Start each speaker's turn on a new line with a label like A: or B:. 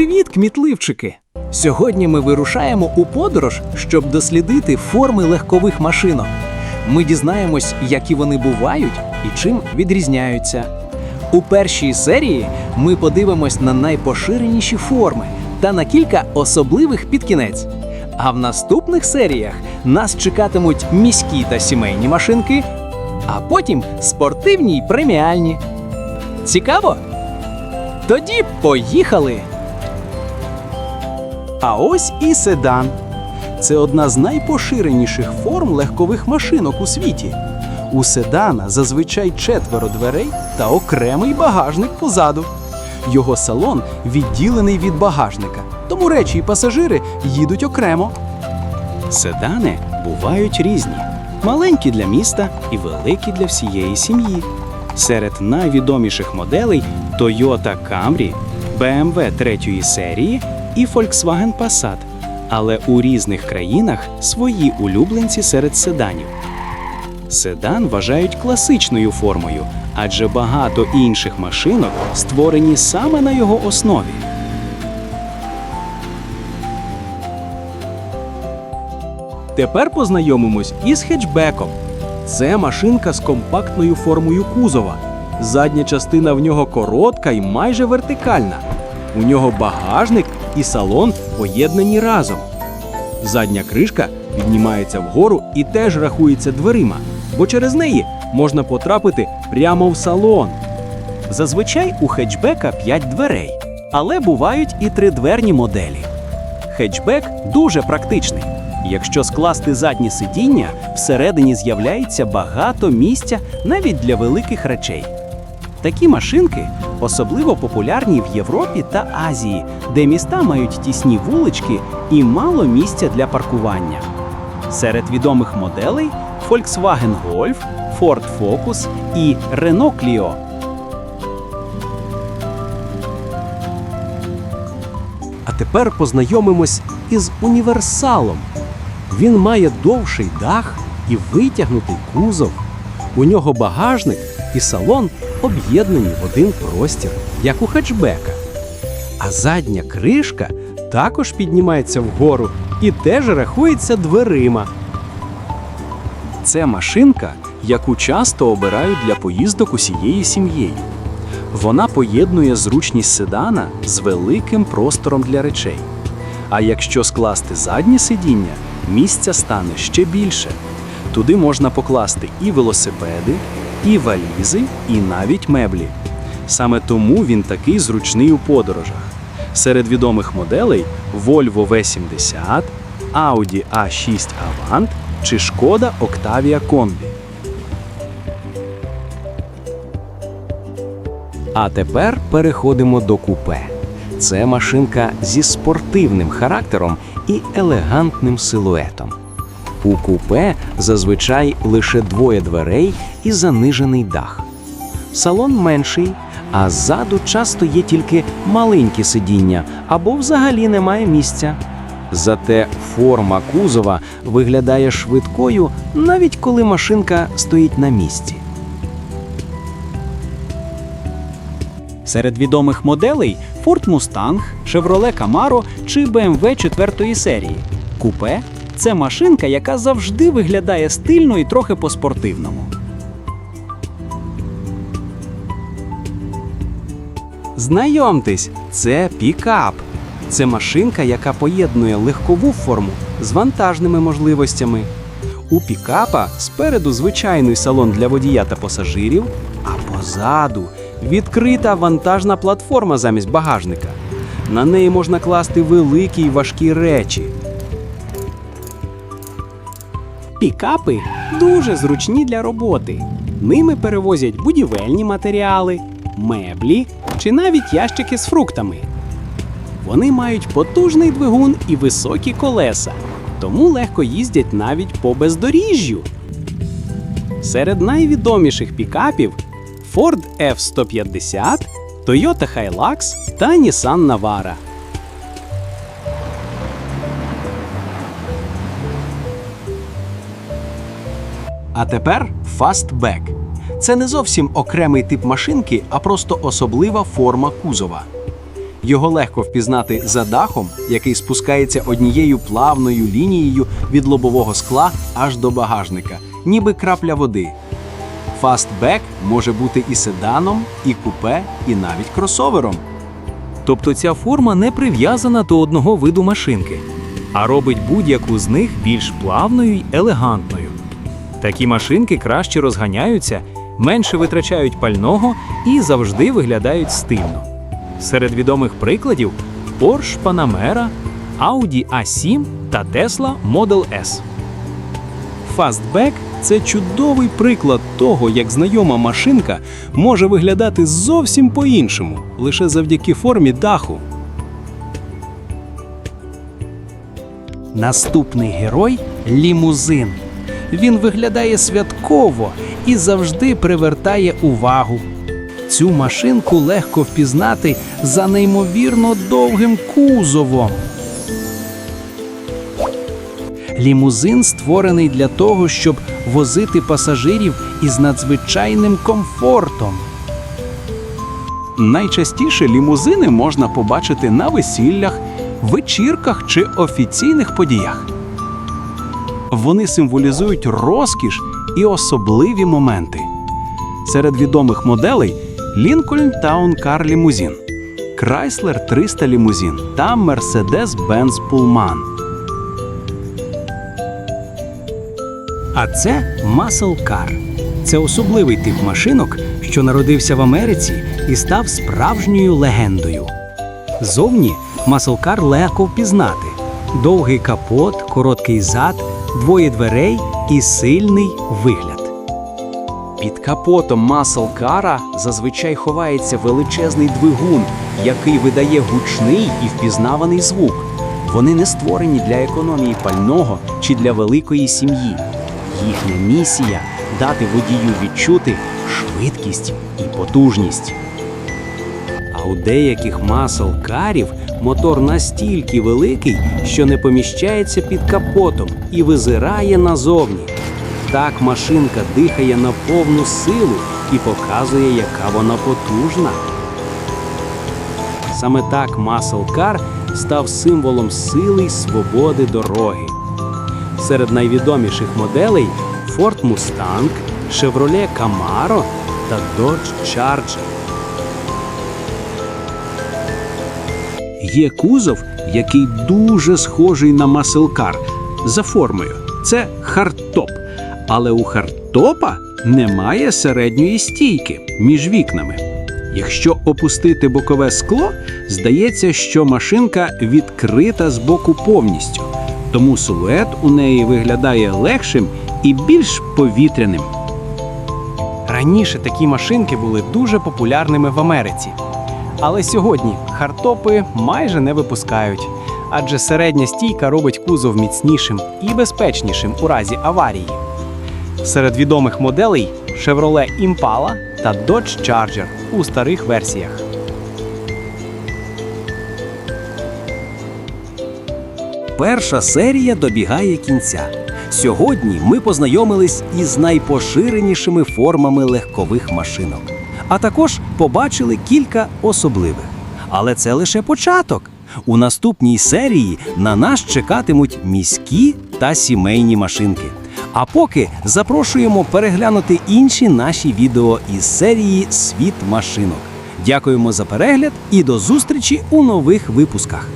A: Привіт, кмітливчики! Сьогодні ми вирушаємо у подорож, щоб дослідити форми легкових машинок. Ми дізнаємось, які вони бувають і чим відрізняються. У першій серії ми подивимось на найпоширеніші форми та на кілька особливих під кінець. А в наступних серіях нас чекатимуть міські та сімейні машинки, а потім спортивні й преміальні. Цікаво? Тоді поїхали! А ось і седан. Це одна з найпоширеніших форм легкових машинок у світі. У седана зазвичай четверо дверей та окремий багажник позаду. Його салон відділений від багажника, тому речі і пасажири їдуть окремо. Седани бувають різні: маленькі для міста і великі для всієї сім'ї. Серед найвідоміших моделей Toyota Camry, BMW третьої серії і Volkswagen Passat. Але у різних країнах свої улюбленці серед седанів. Седан вважають класичною формою, адже багато інших машинок створені саме на його основі. Тепер познайомимось із хетчбеком. Це машинка з компактною формою кузова. Задня частина в нього коротка і майже вертикальна. У нього багажник і салон поєднані разом. Задня кришка піднімається вгору і теж рахується дверима, бо через неї можна потрапити прямо в салон. Зазвичай у хетчбека 5 дверей, але бувають і тридверні моделі. Хетчбек дуже практичний. Якщо скласти задні сидіння, всередині з'являється багато місця навіть для великих речей. Такі машинки особливо популярні в Європі та Азії, де міста мають тісні вулички і мало місця для паркування. Серед відомих моделей Volkswagen Golf, Ford Focus і Renault Clio.
B: А тепер познайомимось із універсалом. Він має довший дах і витягнутий кузов. У нього багажник і салон об'єднані в один простір, як у хетчбека. А задня кришка також піднімається вгору і теж рахується дверима.
A: Це машинка, яку часто обирають для поїздок усією сім'єю. Вона поєднує зручність седана з великим простором для речей. А якщо скласти заднє сидіння, місця стане ще більше. Туди можна покласти і велосипеди, і валізи, і навіть меблі. Саме тому він такий зручний у подорожах. Серед відомих моделей Volvo V70, Audi A6 Avant чи Шкода Octavia Combi.
B: А тепер переходимо до купе. Це машинка зі спортивним характером і елегантним силуетом. У купе зазвичай лише двоє дверей і занижений дах. Салон менший, а ззаду часто є тільки маленькі сидіння або взагалі немає місця. Зате форма кузова виглядає швидкою, навіть коли машинка стоїть на місці.
A: Серед відомих моделей Ford Mustang, Chevrolet Camaro чи BMW 4 серії. Купе це машинка, яка завжди виглядає стильно і трохи по-спортивному.
B: Знайомтесь, це пікап. Це машинка, яка поєднує легкову форму з вантажними можливостями. У пікапа спереду звичайний салон для водія та пасажирів, а позаду відкрита вантажна платформа замість багажника. На неї можна класти великі й важкі речі.
A: Пікапи дуже зручні для роботи. Ними перевозять будівельні матеріали, меблі чи навіть ящики з фруктами. Вони мають потужний двигун і високі колеса, тому легко їздять навіть по бездоріжжю. Серед найвідоміших пікапів Ford F-150, Toyota Hilux та Nissan Navara.
B: А тепер фастбек. Це не зовсім окремий тип машинки, а просто особлива форма кузова.
A: Його легко впізнати за дахом, який спускається однією плавною лінією від лобового скла аж до багажника, ніби крапля води. Фастбек може бути і седаном, і купе, і навіть кросовером.
C: Тобто ця форма не прив'язана до одного виду машинки, а робить будь-яку з них більш плавною й елегантною. Такі машинки краще розганяються, менше витрачають пального і завжди виглядають стильно. Серед відомих прикладів Porsche Panamera, Audi A7 та Tesla Model S.
A: Фастбек це чудовий приклад того, як знайома машинка може виглядати зовсім по-іншому, лише завдяки формі даху.
D: Наступний герой лімузин. Він виглядає святково і завжди привертає увагу. Цю машинку легко впізнати за неймовірно довгим кузовом. Лімузин створений для того, щоб возити пасажирів із надзвичайним комфортом.
A: Найчастіше лімузини можна побачити на весіллях, вечірках чи офіційних подіях. Вони символізують розкіш і особливі моменти. Серед відомих моделей Lincoln Town Car Limousine, Chrysler 300 Limousine та Mercedes-Benz Pullman.
D: А це Muscle Car. Це особливий тип машинок, що народився в Америці і став справжньою легендою. Зовні Muscle легко впізнати: довгий капот, короткий зад, двоє дверей і сильний вигляд.
B: Під капотом маслкара зазвичай ховається величезний двигун, який видає гучний і впізнаваний звук. Вони не створені для економії пального чи для великої сім'ї. Їхня місія дати водію відчути швидкість і потужність. А у деяких маслкарів мотор настільки великий, що не поміщається під капотом і визирає назовні. Так машинка дихає на повну силу і показує, яка вона потужна. Саме так Car став символом сили й свободи дороги. Серед найвідоміших моделей Ford Mustang, Chevrolet Camaro та Dodge Charger.
A: Є кузов, який дуже схожий на маселкар за формою. Це хардтоп. Але у хардтопа немає середньої стійки між вікнами. Якщо опустити бокове скло, здається, що машинка відкрита з боку повністю, тому силует у неї виглядає легшим і більш повітряним.
D: Раніше такі машинки були дуже популярними в Америці. Але сьогодні хардтопи майже не випускають, адже середня стійка робить кузов міцнішим і безпечнішим у разі аварії. Серед відомих моделей Chevrolet Impala та Dodge Charger у старих версіях.
B: Перша серія добігає кінця. Сьогодні ми познайомились із найпоширенішими формами легкових машинок, а також побачили кілька особливих. Але це лише початок. У наступній серії на нас чекатимуть міські та сімейні машинки. А поки запрошуємо переглянути інші наші відео із серії Світ машинок. Дякуємо за перегляд і до зустрічі у нових випусках.